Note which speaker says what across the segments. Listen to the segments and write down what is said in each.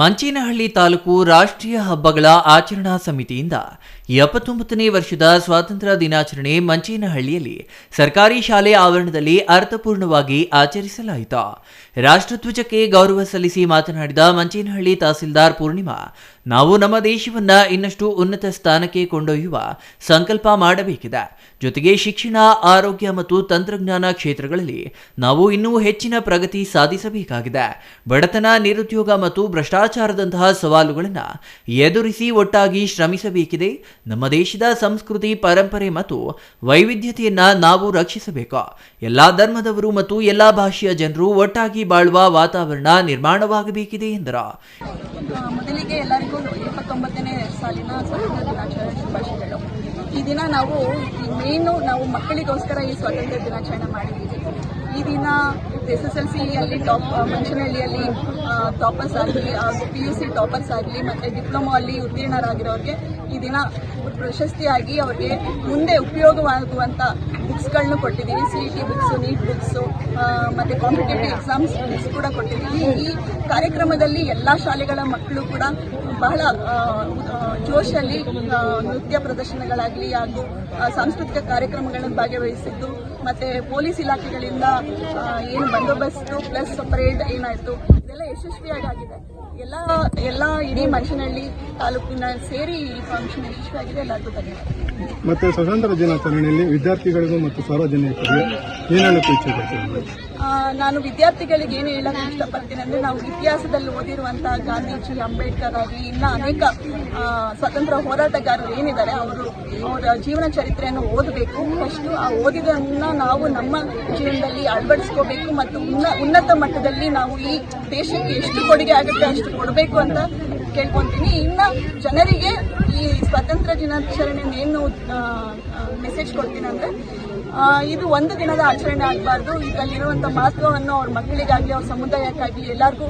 Speaker 1: ಮಂಚೇನಹಳ್ಳಿ ತಾಲೂಕು ರಾಷ್ಟ್ರೀಯ ಹಬ್ಬಗಳ ಆಚರಣಾ ಸಮಿತಿಯಿಂದ ಎಪ್ಪತ್ತೊಂಬತ್ತನೇ ವರ್ಷದ ಸ್ವಾತಂತ್ರ್ಯ ದಿನಾಚರಣೆ ಮಂಚೇನಹಳ್ಳಿಯಲ್ಲಿ ಸರ್ಕಾರಿ ಶಾಲೆ ಆವರಣದಲ್ಲಿ ಅರ್ಥಪೂರ್ಣವಾಗಿ ಆಚರಿಸಲಾಯಿತು. ರಾಷ್ಟ್ರಧ್ವಜಕ್ಕೆ ಗೌರವ ಸಲ್ಲಿಸಿ ಮಾತನಾಡಿದ ಮಂಚೇನಹಳ್ಳಿ ತಹಸೀಲ್ದಾರ್ ಪೂರ್ಣಿಮಾ, ನಾವು ನಮ್ಮ ದೇಶವನ್ನು ಇನ್ನಷ್ಟು ಉನ್ನತ ಸ್ಥಾನಕ್ಕೆ ಕೊಂಡೊಯ್ಯುವ ಸಂಕಲ್ಪ ಮಾಡಬೇಕಿದೆ. ಜೊತೆಗೆ ಶಿಕ್ಷಣ, ಆರೋಗ್ಯ ಮತ್ತು ತಂತ್ರಜ್ಞಾನ ಕ್ಷೇತ್ರಗಳಲ್ಲಿ ನಾವು ಇನ್ನೂ ಹೆಚ್ಚಿನ ಪ್ರಗತಿ ಸಾಧಿಸಬೇಕಾಗಿದೆ. ಬಡತನ ನಿರುದ್ಯೋಗ ಮತ್ತು ಭ್ರಷ್ಟಾಚಾರದಂತಹ ಸವಾಲುಗಳನ್ನು ಎದುರಿಸಿ ಒಟ್ಟಾಗಿ ಶ್ರಮಿಸಬೇಕಿದೆ. ನಮ್ಮ ದೇಶದ ಸಂಸ್ಕೃತಿ, ಪರಂಪರೆ ಮತ್ತು ವೈವಿಧ್ಯತೆಯನ್ನು ನಾವು ರಕ್ಷಿಸಬೇಕು? ಎಲ್ಲ ಧರ್ಮದವರು ಮತ್ತು ಎಲ್ಲಾ ಭಾಷೆಯ ಜನರು ಒಟ್ಟಾಗಿ ಬಾಳುವ ವಾತಾವರಣ ನಿರ್ಮಾಣವಾಗಬೇಕಿದೆ ಎಂದರು.
Speaker 2: ಮೊದಲಿಗೆ ಎಲ್ಲರಿಗೂ ಇಪ್ಪತ್ತೊಂಬತ್ತನೇ ಸಾಲಿನ ದಿನಾಚರಣೆ ಶುಭಾಶಯಗಳು. ಈ ದಿನ ನಾವು ಮೇನು ನಾವು ಮಕ್ಕಳಿಗೋಸ್ಕರ ಈ ಸ್ವಾತಂತ್ರ್ಯ ದಿನಾಚರಣೆ ಮಾಡಿದ್ದೀವಿ. ಈ ದಿನ ಎಸ್ ಎಸ್ ಎಲ್ ಸಿಯಲ್ಲಿ ಟಾಪ್ ಮಂಚನಹಳ್ಳಿಯಲ್ಲಿ ಟಾಪರ್ಸ್ ಆಗಲಿ ಹಾಗೂ ಪಿ ಯು ಸಿ ಟಾಪರ್ಸ್ ಆಗಲಿ, ಮತ್ತು ಡಿಪ್ಲೊಮಾ ಅಲ್ಲಿ ಉತ್ತೀರ್ಣರಾಗಿರೋರಿಗೆ ಈ ದಿನ ಪ್ರಶಸ್ತಿಯಾಗಿ ಅವ್ರಿಗೆ ಮುಂದೆ ಉಪಯೋಗವಾಗುವಂಥ ಬುಕ್ಸ್ಗಳನ್ನ ಕೊಟ್ಟಿದ್ದೀವಿ. C E T books NEET books ಮತ್ತು ಕಾಂಪಿಟೇಟಿವ್ ಎಕ್ಸಾಮ್ಸ್ ಬುಕ್ಸ್ ಕೂಡ ಕೊಟ್ಟಿದ್ದೀವಿ. ಈ ಕಾರ್ಯಕ್ರಮದಲ್ಲಿ ಎಲ್ಲ ಶಾಲೆಗಳ ಮಕ್ಕಳು ಕೂಡ ಬಹಳ ಜೋಶಲ್ಲಿ ನೃತ್ಯ ನೃತ್ಯ ಪ್ರದರ್ಶನಗಳಾಗಲಿ ಹಾಗೂ ಸಾಂಸ್ಕೃತಿಕ ಕಾರ್ಯಕ್ರಮಗಳನ್ನು ಭಾಗವಹಿಸಿದ್ದು, ಮತ್ತೆ ಪೊಲೀಸ್ ಇಲಾಖೆಗಳಿಂದ ಏನು ಬಂದೋಬಸ್ತು ಪ್ಲಸ್ ಪರೇಡ್ ಏನಾಯಿತು, ಇದೆಲ್ಲ ಯಶಸ್ವಿಯಾಗಿ ಆಗಿದೆ ಎಲ್ಲ ಎಲ್ಲ ಇಡೀ ಮನುಷ್ಯನಹಳ್ಳಿ ತಾಲೂಕಿನ ಸೇರಿ ಈ ಫಂಕ್ಷನ್ ಯಶಸ್ವಿಯಾಗಿದೆ, ಎಲ್ಲರಿಗೂ ಧನ್ಯವಾದ.
Speaker 3: ಮತ್ತೆ ಸ್ವತಂತ್ರ ದಿನಾಚರಣೆಯಲ್ಲಿ ವಿದ್ಯಾರ್ಥಿಗಳಿಗೂ ಮತ್ತು ಸಾರ್ವಜನಿಕರಿಗೆ ಏನು ಹೇಳಕ್ಕೆ ಇಚ್ಛೆ
Speaker 2: ನಾನು ವಿದ್ಯಾರ್ಥಿಗಳಿಗೆ ಏನು ಹೇಳಲು ಇಷ್ಟಪಡ್ತೀನಿ ಅಂದರೆ ನಾವು ಇತಿಹಾಸದಲ್ಲಿ ಓದಿರುವಂತಹ ಗಾಂಧೀಜಿ, ಅಂಬೇಡ್ಕರ್ ಆಗಲಿ ಇನ್ನ ಅನೇಕ ಸ್ವತಂತ್ರ ಹೋರಾಟಗಾರರು ಏನಿದ್ದಾರೆ, ಅವರು ಅವರ ಜೀವನ ಚರಿತ್ರೆಯನ್ನು ಓದಬೇಕು. ಫಸ್ಟು ಆ ಓದಿದನ್ನ ನಾವು ನಮ್ಮ ಜೀವನದಲ್ಲಿ ಅಳವಡಿಸ್ಕೋಬೇಕು ಮತ್ತು ಉನ್ನ, ಉನ್ನತ ಮಟ್ಟದಲ್ಲಿ ನಾವು ಈ ದೇಶಕ್ಕೆ ಎಷ್ಟು ಕೊಡುಗೆ ಆಗುತ್ತೆ ಅಷ್ಟು ಕೊಡಬೇಕು ಅಂತ ಕೇಳ್ಕೊತೀನಿ. ಇನ್ನು ಜನರಿಗೆ ಈ ಸ್ವಾತಂತ್ರ್ಯ ದಿನಾಚರಣೆ ಏನು ಮೆಸೇಜ್ ಕೊಡ್ತೀನಿ ಅಂದರೆ ಇದು ಒಂದು ದಿನದ ಆಚರಣೆ ಆಗಬಾರ್ದು. ಇದರಲ್ಲಿರುವಂಥ ಮಹತ್ವವನ್ನು ಅವ್ರ ಮಕ್ಕಳಿಗಾಗಿ, ಅವ್ರ ಸಮುದಾಯಕ್ಕಾಗಿ ಎಲ್ಲರಿಗೂ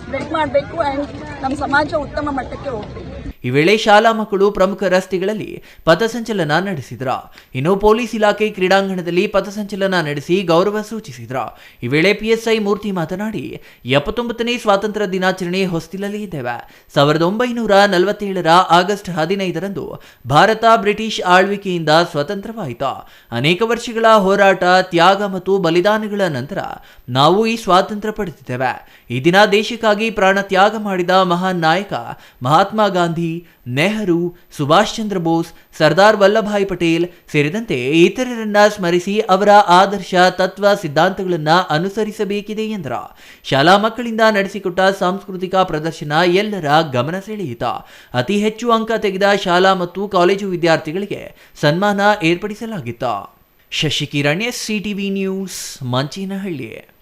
Speaker 2: ಸ್ಪ್ರೆಡ್ ಮಾಡಬೇಕು ಆ್ಯಂಡ್ ನಮ್ಮ ಸಮಾಜ ಉತ್ತಮ ಮಟ್ಟಕ್ಕೆ ಹೋಗಬೇಕು.
Speaker 1: ಈ ವೇಳೆ ಶಾಲಾ ಮಕ್ಕಳು ಪ್ರಮುಖ ರಸ್ತೆಗಳಲ್ಲಿ ಪಥಸಂಚಲನ ನಡೆಸಿದ್ರ. ಇನ್ನು ಪೊಲೀಸ್ ಇಲಾಖೆ ಕ್ರೀಡಾಂಗಣದಲ್ಲಿ ಪಥಸಂಚಲನ ನಡೆಸಿ ಗೌರವ ಸೂಚಿಸಿದ್ರ. ಈ ವೇಳೆ ಪಿಎಸ್ಐ ಮೂರ್ತಿ ಮಾತನಾಡಿ, ಎಪ್ಪತ್ತೊಂಬತ್ತನೇ ಸ್ವಾತಂತ್ರ್ಯ ದಿನಾಚರಣೆ ಹೊಸ್ತಿಲಲ್ಲಿ ಇದ್ದೇವೆ. ಸಾವಿರದ ಒಂಬೈನೂರ ನಲವತ್ತೇಳರ ಆಗಸ್ಟ್ ಹದಿನೈದರಂದು ಭಾರತ ಬ್ರಿಟಿಷ್ ಆಳ್ವಿಕೆಯಿಂದ ಸ್ವತಂತ್ರವಾಯಿತು. ಅನೇಕ ವರ್ಷಗಳ ಹೋರಾಟ, ತ್ಯಾಗ ಮತ್ತು ಬಲಿದಾನಗಳ ನಂತರ ನಾವು ಈ ಸ್ವಾತಂತ್ರ್ಯ ಪಡೆದಿದ್ದೇವೆ. ಈ ದಿನ ದೇಶಕ್ಕಾಗಿ ಪ್ರಾಣ ತ್ಯಾಗ ಮಾಡಿದ ಮಹಾನ್ ನಾಯಕ ಮಹಾತ್ಮ ಗಾಂಧಿ ನೆಹರು, ಸುಭಾಷ್ ಚಂದ್ರ ಬೋಸ್, ಸರ್ದಾರ್ ವಲ್ಲಭಾಯ್ ಪಟೇಲ್ ಸೇರಿದಂತೆ ಇತರರನ್ನ ಸ್ಮರಿಸಿ ಅವರ ಆದರ್ಶ ತತ್ವ ಸಿದ್ಧಾಂತಗಳನ್ನ ಅನುಸರಿಸಬೇಕಿದೆ ಎಂದರ. ಶಾಲಾ ಮಕ್ಕಳಿಂದ ನಡೆಸಿಕೊಟ್ಟ ಸಾಂಸ್ಕೃತಿಕ ಪ್ರದರ್ಶನ ಎಲ್ಲರ ಗಮನ ಸೆಳೆಯಿತ. ಅತಿ ಹೆಚ್ಚು ಅಂಕ ತೆಗೆದ ಶಾಲಾ ಮತ್ತು ಕಾಲೇಜು ವಿದ್ಯಾರ್ಥಿಗಳಿಗೆ ಸನ್ಮಾನ ಏರ್ಪಡಿಸಲಾಗಿತ್ತ. Shashikiran S CTV news, Manchenahalli.